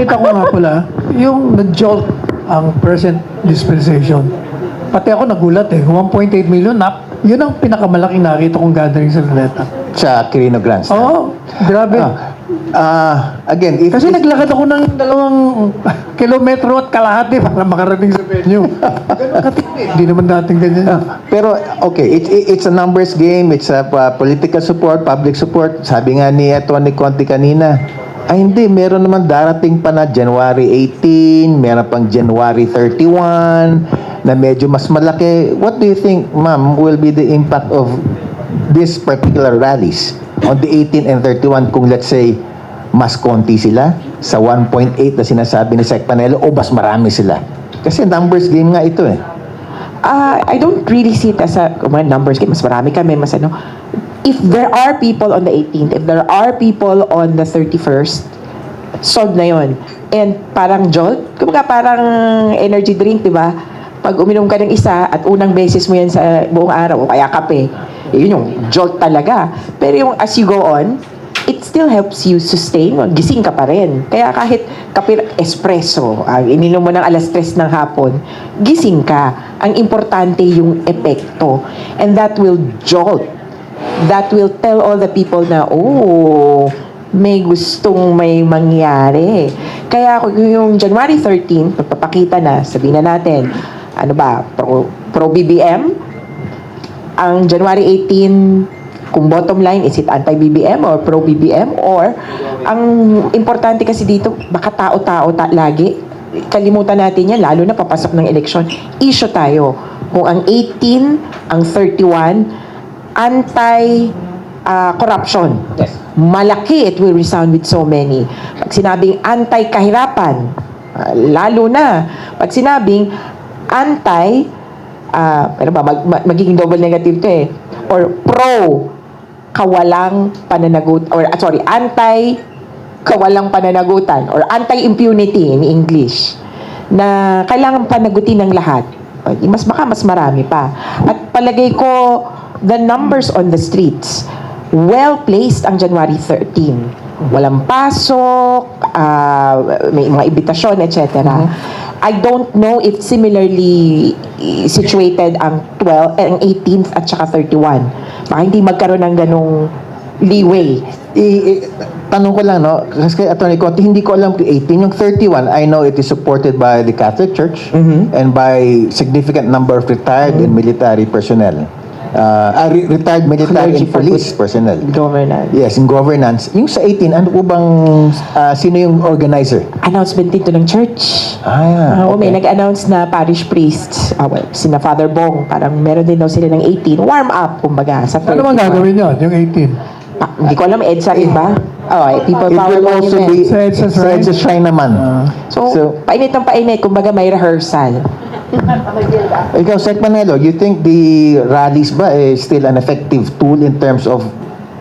balita ko nga pala, yung nag-jolt ang present dispensation. Pati ako nagulat eh, 1.8 million, na, yun ang pinakamalaking nakita kong gathering sa Luneta. Sa Quirino Grandstand. Oo, grabe. Ah, ah, again, if... Kasi naglakad ako ng dalawang kilometro at kalahati para makarating sa venue. Ganun katindi. Hindi naman dating ganyan. Ah, pero okay, it, it- it's a numbers game, it's a uh, political support, public support. Sabi nga ni Tony Conti kanina, ay hindi, meron naman darating pa na January 18, meron pang January 31, na medyo mas malaki. What do you think, ma'am, will be the impact of this particular rallies on the 18 and 31 kung let's say mas konti sila sa 1.8 na sinasabi ni Sec Panelo o mas marami sila? Kasi numbers game nga ito eh. Uh, I don't really see it as a well, numbers game. Mas marami kami, mas ano. If there are people on the 18th, if there are people on the 31st, solved na yon. And parang jolt, kumbaga parang energy drink, di ba? Pag uminom ka ng isa at unang beses mo yan sa buong araw, o kaya kape, yun yung jolt talaga. Pero yung as you go on, it still helps you sustain. Gising ka pa rin. Kaya kahit kape espresso, ah, ininom mo ng alas 3 ng hapon, gising ka. Ang importante yung epekto. And that will jolt. That will tell all the people na, oh, may gustong may mangyari. Kaya yung January 13, magpapakita na, sabihin na natin, ano ba, pro, pro BBM, ang January 18, kung bottom line, is it anti-BBM or pro-BBM? Or, ang importante kasi dito, baka tao-tao ta- lagi. Kalimutan natin yan, lalo na papasok ng eleksyon. Issue tayo. Kung ang 18, ang 31, anti-corruption. Malaki, it will resound with so many. Pag sinabing anti-kahirapan, ah, lalo na. Pag sinabing anti ah pero ba, mag, mag- magiging double negative to eh. Or pro kawalang pananagut or ah, sorry, anti kawalang pananagutan or anti-impunity in English na kailangan panagutin ng lahat. Mas baka mas marami pa. At palagay ko the numbers on the streets well placed ang January 13. Walang pasok, ah, may mga imbitasyon, etc. I don't know if similarly situated ang 12, eh, ang 18th at saka 31. Baka hindi magkaroon ng ganong leeway. I, i- tanong ko lang, no? Kasi Atty. Conti, hindi ko alam kung 18. Yung 31, I know it is supported by the Catholic Church and by significant number of retired and military personnel. Uh, ah, re- retired military Clergy and police personnel. Governance. Yes, in governance. Yung sa 18, ano po bang, ah, sino yung organizer? Announcement dito ng church. Ah, Oo, may okay. nag-announce na parish priests. Ah, well, sina Father Bong, parang meron din daw sila ng 18. Warm up, kumbaga, sa Ano bang 31. gagawin yun, yung 18? Pa- hindi ko alam, EDSA rin ba? Oh, eh, people It power will also monument. be Sa EDSA sa shrine? EDSA shrine naman. So, so painit ng painit, kumbaga may rehearsal. Ikaw, Sec Manelo, you think the rallies ba is still an effective tool in terms of,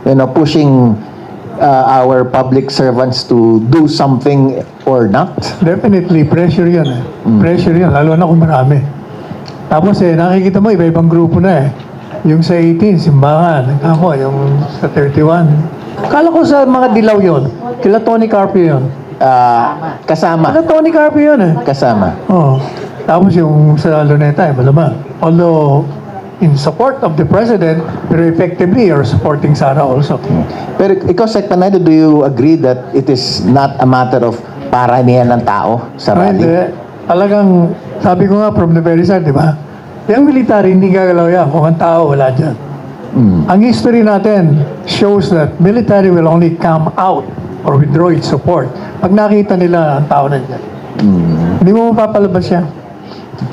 you know, pushing uh, our public servants to do something or not? Definitely, pressure yun eh. Pressure yun, lalo na kung marami. Tapos eh, nakikita mo, iba-ibang grupo na eh. Yung sa 18, simbahan. Ako, yung sa 31. Kala ko sa mga dilaw yon. Kila Tony Carpio yun. Uh, kasama. Kila Tony Carpio yun eh. Kasama. Oo. Tapos yung sa Luneta, eh, malamang. Although, in support of the President, pero effectively, you're supporting Sara also. Pero ikaw, Sec Manelo, do you agree that it is not a matter of paramihan ng tao sa rally? Hindi. Talagang, sabi ko nga from the very start, di ba? Yung military, hindi gagalaw yan. Kung ang tao, wala dyan. Ang history natin shows that military will only come out or withdraw its support pag nakita nila ang tao nandiyan. Hindi mo mapapalabas yan.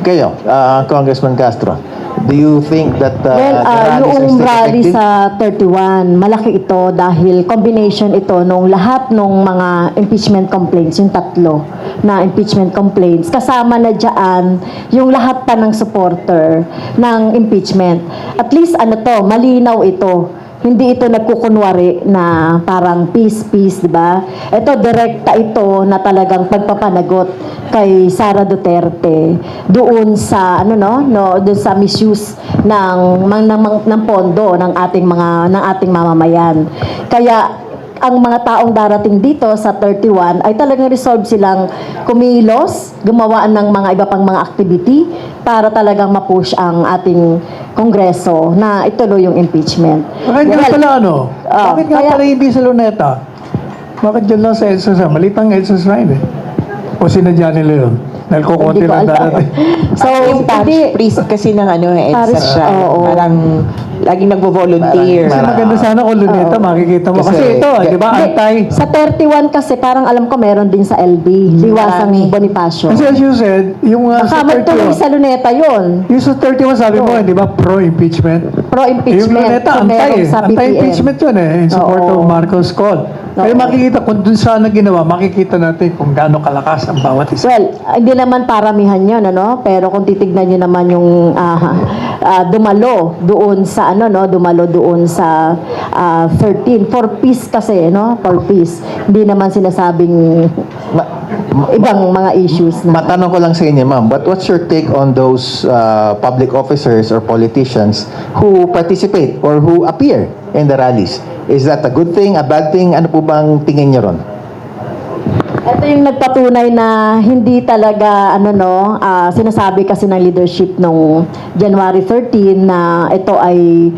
Kayo, uh, Congressman Castro, do you think that uh, Well, the ah, rallies are yung still rally effective? sa 31, malaki ito dahil combination ito nung lahat nung mga impeachment complaints, yung tatlo na impeachment complaints. Kasama na dyan yung lahat pa ng supporter ng impeachment. At least ano to, malinaw ito. Hindi ito nagkukunwari na parang peace, peace, di ba? Ito, direkta ito na talagang pagpapanagot kay Sara Duterte doon sa ano no no doon sa misuse ng ng, ng, ng pondo ng ating mga ng ating mamamayan. Kaya ang mga taong darating dito sa 31 ay talagang resolve silang kumilos, gumawa ng mga iba pang mga activity para talagang mapush ang ating kongreso na ituloy yung impeachment. Bakit Well, pala ano? Ah, Bakit nga kaya- pala hindi sa Luneta? Bakit dyan lang sa EDSA sa? Maliit ang EDSA Shrine eh. O sinadya nila yun? Dahil kukunti lang darating. So, yung parish priest kasi ng ano, EDSA Parish, siya. oo. Parang laging nagvo-volunteer. Kasi Para- maganda sana kung Luneta, makikita mo. Kasi, Kasi- ito, eh, di ba, Hindi, antay. Sa 31 kasi parang alam ko meron din sa LB, Liwasang Marami. Bonifacio. Kasi as you said, yung uh, Baka sa magtuloy 31, sa Luneta yun. yung sa 31 sabi mo, eh, di ba, pro-impeachment? yung Pro-impeachment. Luneta, kung antay eh. sa BBM. Anti-impeachment yun eh, in support Oo. of Marcos call. Kaya Oo. makikita, kung dun sana ginawa, makikita natin kung gaano kalakas ang bawat isa. Well, hindi naman paramihan yun, ano? Pero kung titignan nyo naman yung ah, ah, dumalo doon sa, ano, no? Dumalo doon sa ah, 13. For peace kasi, no? For peace. Hindi naman sinasabing Ma- ibang mga issues na. Matanong ko lang sa inyo, ma'am, but what's your take on those uh, public officers or politicians who participate or who appear in the rallies? Is that a good thing, a bad thing? Ano po bang tingin niyo ron? Ito yung nagpatunay na hindi talaga ano no, ah, sinasabi kasi ng leadership nung January 13 na ito ay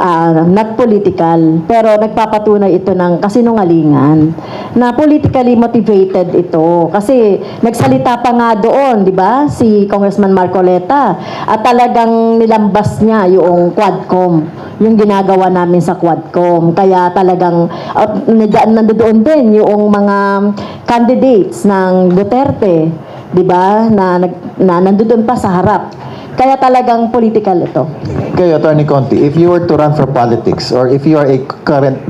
ah, not political. Pero nagpapatunay ito ng kasinungalingan na politically motivated ito. Kasi nagsalita pa nga doon di ba si Congressman Marcoleta? At talagang nilambas niya yung Quadcom yung ginagawa namin sa Quadcom kaya talagang nandaan- nandoon din yung mga candidates ng Duterte, 'di ba? Na, na nandoon pa sa harap. Kaya talagang political ito. Kayo, Attorney Conti, if you were to run for politics or if you are a current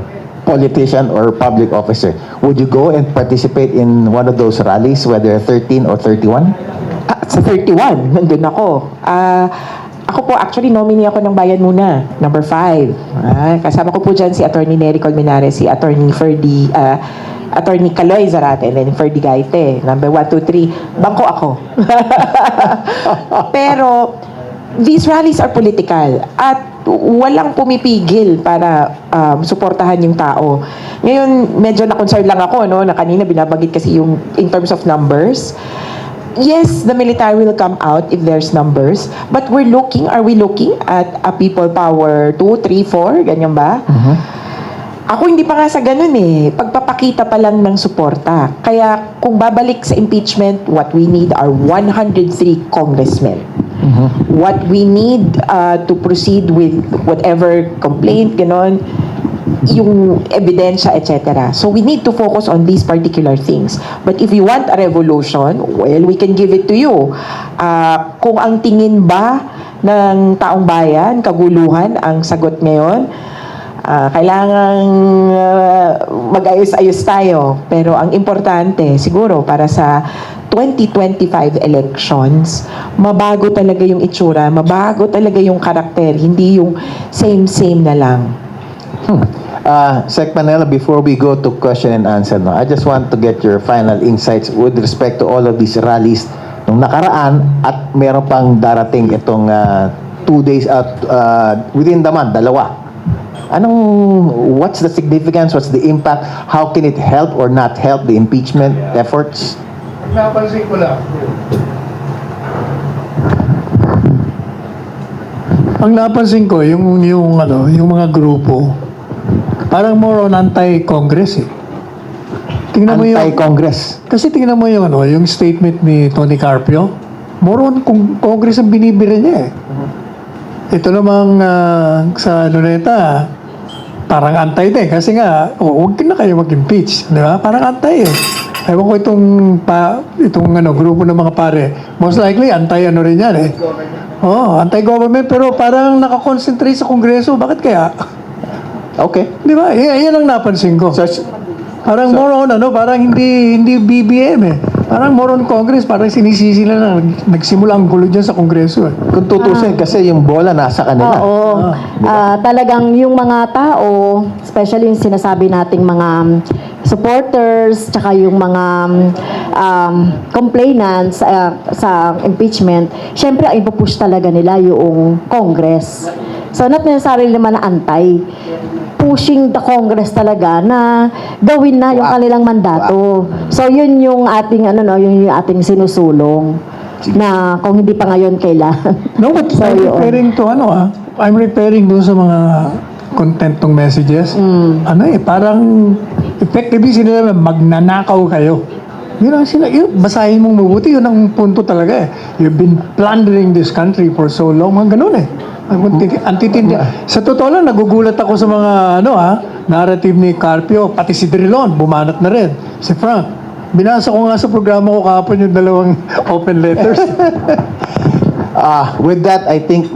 politician or public officer, would you go and participate in one of those rallies, whether 13 or 31? Ah, sa 31, nandun ako. Ah, ako po, actually, nominee ako ng Bayan Muna, number 5. Ah, kasama ko po dyan si Attorney Nery Colmenares, si Attorney Ferdy, ah, Attorney Caloy Zarate, and then Ferdy Gaite, number 1, 2, 3. Bangko ako. Pero, these rallies are political at walang pumipigil para um, suportahan yung tao. Ngayon, medyo na-concern lang ako, no, na kanina binabagit kasi yung in terms of numbers. Yes, the military will come out if there's numbers, but we're looking, are we looking at a people power 2, 3, 4, ganyan ba? Ako hindi pa nga sa ganun eh. Pagpapakita pa lang ng suporta. Kaya kung babalik sa impeachment, what we need are 103 congressmen. What we need uh, to proceed with whatever complaint, ganon, yung ebidensya, etc. So we need to focus on these particular things. But if you want a revolution, well, we can give it to you. Ah, kung ang tingin ba ng taong bayan, kaguluhan, ang sagot ngayon, Ah, kailangan ah, mag-ayos-ayos tayo. Pero ang importante, siguro, para sa 2025 elections, mabago talaga yung itsura, mabago talaga yung karakter, hindi yung same-same na lang. Uh, Sec Manila, before we go to question and answer, no, I just want to get your final insights with respect to all of these rallies nung nakaraan at meron pang darating itong uh, two days at uh, within the month, dalawa. Anong, what's the significance, what's the impact, how can it help or not help the impeachment efforts? Napansin ko lang. Ang napansin ko, yung, yung, ano, yung mga grupo, parang more on anti-congress eh. Tingnan mo yung, Anti-Congress. kasi tingnan mo yung, ano, yung statement ni Tony Carpio, more on kung congress ang binibira niya eh. Ito namang ah, sa Luneta, parang antay din. Kasi nga, oh, huwag na kayo mag-impeach. Di ba? Parang antay eh. Ewan ko itong, pa, itong ano, grupo ng mga pare. Most likely, antay ano rin yan eh. Oo, oh, anti-government pero parang nakakonsentrate sa kongreso. Bakit kaya? Okay. Di ba? Y- yan ang napansin ko. So, Parang more on ano, parang hindi hindi BBM eh. Parang more on Congress, parang sinisisi na lang. Nagsimula ang gulo dyan sa Kongreso eh. kung tutusin, kasi yung bola nasa kanila. Oo. Ah, talagang yung mga tao, especially yung sinasabi nating mga um, supporters, tsaka yung mga um, complainants ah, sa impeachment, syempre ang ipupush talaga nila yung Congress. So not necessarily naman na antay. pushing the Congress talaga na gawin na yung kanilang mandato. So yun yung ating ano no, yun yung ating sinusulong na kung hindi pa ngayon kailan. No, but So, I'm yun. referring to ano ah, I'm referring dun sa mga content ng messages. Mm. Ano eh, parang effectively sila magnanakaw kayo. Yun ang sila, yun, basahin mong mabuti, yun ang punto talaga eh. You've been plundering this country for so long, mga ganun eh. Ang anti- antitindi. Sa totoo lang, nagugulat ako sa mga ano ah, narrative ni Carpio, pati si Drilon, bumanat na rin. Si Frank. Binasa ko nga sa programa ko kahapon yung dalawang open letters. Ah, with that, I think